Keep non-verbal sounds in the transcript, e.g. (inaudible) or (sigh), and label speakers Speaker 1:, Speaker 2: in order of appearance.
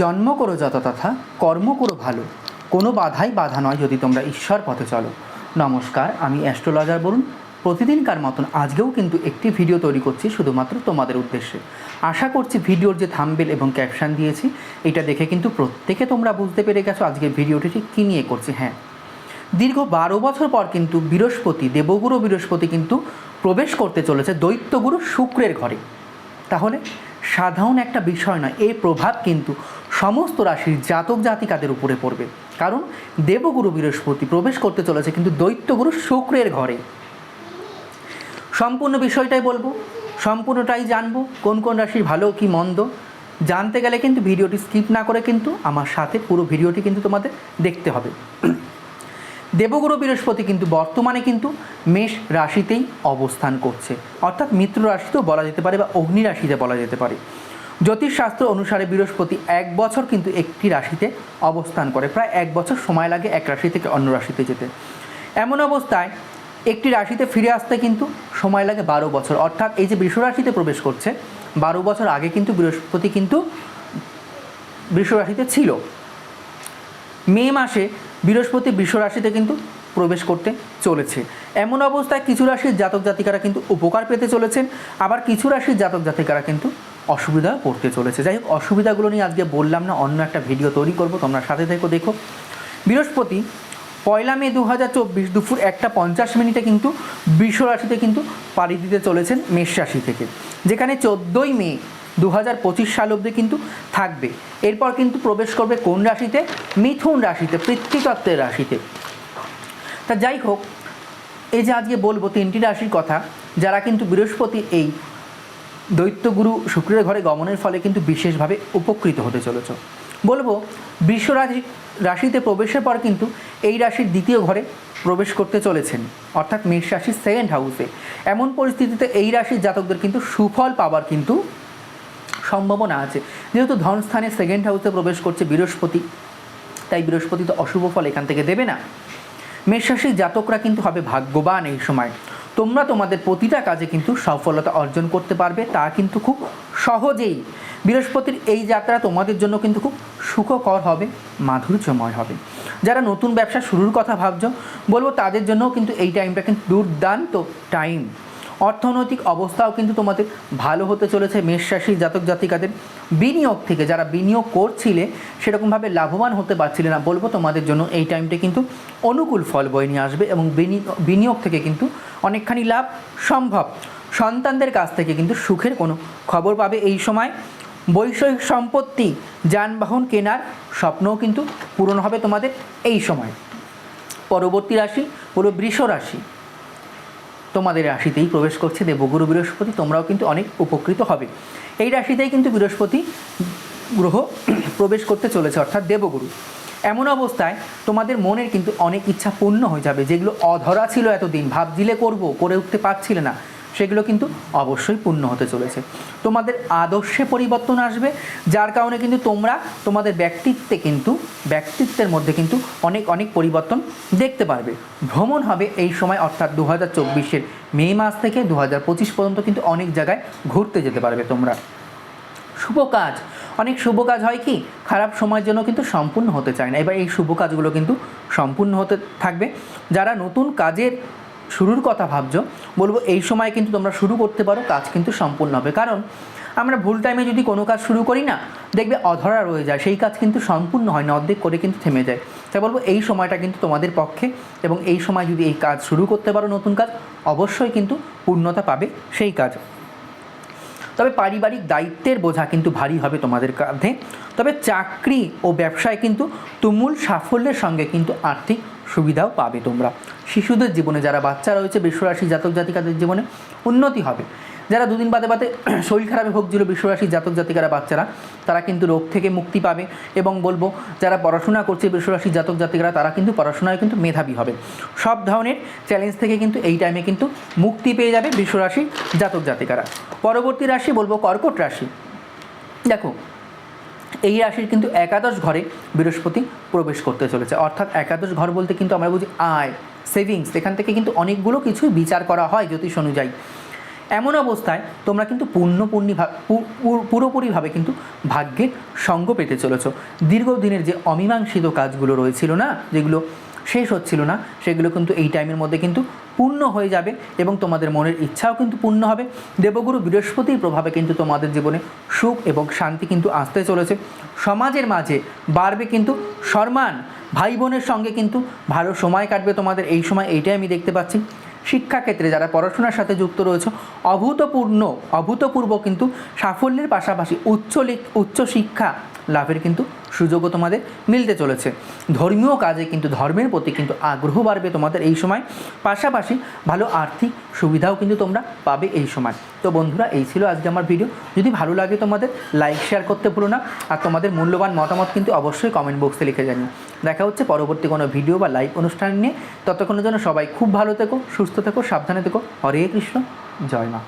Speaker 1: জন্ম করো যত তথা কর্ম করো ভালো। কোনো বাধাই বাধা নয় যদি তোমরা ঈশ্বর পথে চলো। নমস্কার, আমি অ্যাস্ট্রোলজার বলুন। প্রতিদিনকার মতন আজকেও কিন্তু একটি ভিডিও তৈরি করছি শুধুমাত্র তোমাদের উদ্দেশ্যে। আশা করছি ভিডিওর যে থাম্বেল এবং ক্যাপশন দিয়েছি, এটা দেখে কিন্তু প্রত্যেকে তোমরা বুঝতে পেরে গেছো আজকের ভিডিওটি ঠিক কী নিয়ে করছি। হ্যাঁ দীর্ঘ বারো বছর পর কিন্তু বৃহস্পতি, দেবগুরু বৃহস্পতি কিন্তু প্রবেশ করতে চলেছে দৈত্যগুরু শুক্রের ঘরে। তাহলে সাধারণ একটা বিষয় নয়। এই প্রভাব কিন্তু সমস্ত রাশির জাতক জাতিকাদের উপরে পড়বে। কারণ দেবগুরু বৃহস্পতি প্রবেশ করতে চলেছে কিন্তু দৈত্যগুরু শুক্রের ঘরে। সম্পূর্ণ বিষয়টাই বলব, সম্পূর্ণটাই জানব, কোন কোন রাশির ভালো কি মন্দ। জানতে গেলে কিন্তু ভিডিওটি স্কিপ না করে কিন্তু আমার সাথে পুরো ভিডিওটি কিন্তু তোমাদের দেখতে হবে। দেবগুরু বৃহস্পতি কিন্তু বর্তমানে কিন্তু মেষ রাশিতেই অবস্থান করছে। অর্থাৎ মিত্র রাশিতেও বলা যেতে পারে বা অগ্নি রাশিতে বলা যেতে পারে। জ্যোতিষশাস্ত্র অনুসারে বৃহস্পতি এক বছর কিন্তু একটি রাশিতে অবস্থান করে। প্রায় এক বছর সময় লাগে এক রাশি থেকে অন্য রাশিতে যেতে। এমন অবস্থায় একটি রাশিতে ফিরে আসতে কিন্তু সময় লাগে বারো বছর। অর্থাৎ এই যে বৃষ রাশিতে প্রবেশ করছে, বারো বছর আগে কিন্তু বৃহস্পতি কিন্তু বৃষ রাশিতে ছিল। মে মাসে বৃহস্পতি বৃষ রাশিতে কিন্তু প্রবেশ করতে চলেছে। এমন অবস্থায় কিছু রাশির জাতক জাতিকারা কিন্তু উপকার পেতে চলেছেন, আবার কিছু রাশির জাতক জাতিকারা কিন্তু অসুবিধা পড়তে চলেছে। যাই হোক, অসুবিধাগুলো নিয়ে আজকে বললাম না, অন্য একটা ভিডিও তৈরি করব, তোমরা সাথে থেকো, দেখো। বৃহস্পতি, পয়লা মে দু হাজার চব্বিশ দুপুর একটা পঞ্চাশ মিনিটে কিন্তু বৃষ রাশিতে কিন্তু পাড়ি দিতে চলেছেন মেষ রাশি থেকে, যেখানে চোদ্দোই মে দু হাজার পঁচিশ সাল অবধি কিন্তু থাকবে। এরপর কিন্তু প্রবেশ করবে কোন রাশিতে? মিথুন রাশিতে পৃথ্বীতত্ত্বের রাশিতে। তা যাই হোক, এই যে আজকে বলব তিনটি রাশির কথা, যারা কিন্তু বৃহস্পতি এই দৈত্যগুরু শুক্রের ঘরে গমনের ফলে কিন্তু বিশেষভাবে উপকৃত হতে চলেছ। বলব, বৃষ রাশি, রাশিতে প্রবেশের পর কিন্তু এই রাশির দ্বিতীয় ঘরে প্রবেশ করতে চলেছেন। অর্থাৎ মেষ রাশির সেকেন্ড হাউসে। এমন পরিস্থিতিতে এই রাশির জাতকদের কিন্তু সুফল পাওয়ার কিন্তু সম্ভাবনা আছে। যেহেতু ধনস্থানে সেকেন্ড হাউসে প্রবেশ করছে বৃহস্পতি, তাই বৃহস্পতি তো অশুভ ফল এখান থেকে দেবে না। মেষরাশির জাতকরা কিন্তু হবে ভাগ্যবান এই সময়। তোমরা তোমাদের প্রতিটা কাজে কিন্তু সফলতা অর্জন করতে পারবে, তা কিন্তু খুব সহজেই। বৃহস্পতির এই যাত্রা তোমাদের জন্য কিন্তু খুব সুখকর হবে, মাধুর্যময় হবে। যারা নতুন ব্যবসা শুরুর কথা ভাবছ, বলব তাদের জন্যও কিন্তু এই টাইমটা কিন্তু দুর্দান্ত টাইম অর্থনৈতিক অবস্থাও কিন্তু তোমাদের ভালো হতে চলেছে মেষ রাশির জাতক জাতিকাদের। বিনিয়োগ থেকে যারা বিনিয়োগ করছিলে, সেরকমভাবে লাভবান হতে পারছিলে না। বলব তোমাদের জন্য এই টাইমটা কিন্তু অনুকূল ফল বয়ে নিয়ে আসবে এবং বিনি- বিনিয়োগ থেকে কিন্তু অনেকখানি লাভ সম্ভব। সন্তানদের কাছ থেকে কিন্তু সুখের কোনো খবর পাবে এই সময়। বৈষয়িক সম্পত্তি, যানবাহন কেনার স্বপ্নও কিন্তু পূরণ হবে তোমাদের এই সময়। পরবর্তী রাশি হলো বৃষ রাশি। তোমাদের রাশিতেই প্রবেশ করছে দেবগুরু বৃহস্পতি, তোমরাও কিন্তু অনেক উপকৃত হবে। এই রাশিতেই কিন্তু বৃহস্পতি গ্রহ প্রবেশ করতে চলেছে, অর্থাৎ দেবগুরু। এমন অবস্থায় তোমাদের মনের কিন্তু অনেক ইচ্ছা পূর্ণ হয়ে যাবে, যেগুলো অধরা ছিল এতদিন। ভাবছিলে করব, করে উঠতে পারছিলে না। সেগুলো কিন্তু অবশ্যই পূর্ণ হতে চলেছে। তোমাদের আদর্শে পরিবর্তন আসবে, যার কারণে কিন্তু তোমরা তোমাদের ব্যক্তিত্বে কিন্তু, ব্যক্তিত্বের মধ্যে কিন্তু অনেক অনেক পরিবর্তন দেখতে পারবে। ভ্রমণ হবে এই সময়, অর্থাৎ দু হাজার চব্বিশের মে মাস থেকে দু হাজার পঁচিশ পর্যন্ত কিন্তু অনেক জায়গায় ঘুরতে যেতে পারবে তোমরা। শুভ কাজ। অনেক শুভ কাজ হয় কি? খারাপ সময়ের জন্য কিন্তু সম্পূর্ণ হতে চায় না। এবার এই শুভ কাজগুলো কিন্তু সম্পূর্ণ হতে থাকবে। যারা নতুন কাজের শুরুর কথা ভাবছ, বলব এই সময় কিন্তু তোমরা শুরু করতে পারো, কাজ কিন্তু সম্পূর্ণ হবে। কারণ আমরা ভুল টাইমে যদি কোনো কাজ শুরু করি না, দেখবে অধরা রয়ে যায়, সেই কাজ কিন্তু সম্পূর্ণ হয় না, অর্ধেক করে কিন্তু থেমে যায়। তাই বলব এই সময়টা কিন্তু তোমাদের পক্ষে এবং এই সময় যদি এই কাজ শুরু করতে পারো নতুন কাজ, অবশ্যই কিন্তু পূর্ণতা পাবে সেই কাজ। তবে পারিবারিক দায়িত্বের বোঝা কিন্তু ভারী হবে তোমাদের কাঁধে। তবে চাকরি ও ব্যবসায় কিন্তু তুমুল সাফল্যের সঙ্গে কিন্তু আর্থিক সুবিধাও পাবে তোমরা। শিশুদের জীবনে যারা বাচ্চা রয়েছে, বিশ্বরাশি জাতক জাতিকাদের জীবনে উন্নতি হবে। যারা দুদিন বাদে বাদে (clears throat) শরীর খারাপে ভুগছিল বিশ্বরাশি জাতক জাতিকারা বাচ্চারা, তারা কিন্তু রোগ থেকে মুক্তি পাবে এবং বলব, যারা পড়াশোনা করছে বিশ্বরাশি জাতক জাতিকারা, তারা কিন্তু পড়াশোনায় কিন্তু মেধাবী হবে। সব ধরনের চ্যালেঞ্জ থেকে কিন্তু এই টাইমে কিন্তু মুক্তি পেয়ে যাবে বিশ্বরাশি জাতক জাতিকারা। পরবর্তী রাশি বলব কর্কট রাশি। দেখো, এই রাশির কিন্তু একাদশ ঘরে বৃহস্পতি প্রবেশ করতে চলেছে। অর্থাৎ একাদশ ঘর বলতে কিন্তু আমরা বুঝি আয় সেভিংস এখান থেকে কিন্তু অনেকগুলো কিছুই বিচার করা হয় জ্যোতিষ অনুযায়ী। এমন অবস্থায় তোমরা কিন্তু পূর্ণপূর্ণি পুরোপুরিভাবে কিন্তু ভাগ্যের সঙ্গ পেতে চলেছ। দীর্ঘদিনের যে অমীমাংসিত কাজগুলো রয়েছিল না, যেগুলো শেষ হচ্ছিল না, সেগুলো কিন্তু এই টাইমের মধ্যে কিন্তু পূর্ণ হয়ে যাবে এবং তোমাদের মনের ইচ্ছাও কিন্তু পূর্ণ হবে। দেবগুরু বৃহস্পতির প্রভাবে কিন্তু তোমাদের জীবনে সুখ এবং শান্তি কিন্তু আসতে চলেছে। সমাজের মাঝে বাড়বে কিন্তু সম্মান। ভাই বোনের সঙ্গে কিন্তু ভালো সময় কাটবে তোমাদের। এই সময় এইটাই আমি দেখতে পাচ্ছি। শিক্ষাক্ষেত্রে যারা পড়াশোনার সাথে যুক্ত রয়েছে, অভূতপূর্ণ, অভূতপূর্ব কিন্তু সাফল্যের পাশাপাশি উচ্চ লি- উচ্চ শিক্ষা লাভের কিন্তু সুযোগও তোমাদের মিলতে চলেছে। ধর্মীয় কাজে কিন্তু, ধর্মের প্রতি কিন্তু আগ্রহ বাড়বে তোমাদের এই সময়। পাশাপাশি ভালো আর্থিক সুবিধাও কিন্তু তোমরা পাবে এই সময়। তো বন্ধুরা, এই ছিল আজকে আমার ভিডিও যদি ভালো লাগে তোমাদের লাইক শেয়ার করতে ভুলো না। আর তোমাদের মূল্যবান মতামত কিন্তু অবশ্যই কমেন্ট বক্সে লিখে জানিও। দেখা হচ্ছে পরবর্তী কোনো ভিডিও বা লাইভ অনুষ্ঠান নিয়ে। ততক্ষণের জন্য সবাই খুব ভালো থেকো, সুস্থ থেকো, সাবধানে থেকো। হরে কৃষ্ণ, জয় মা।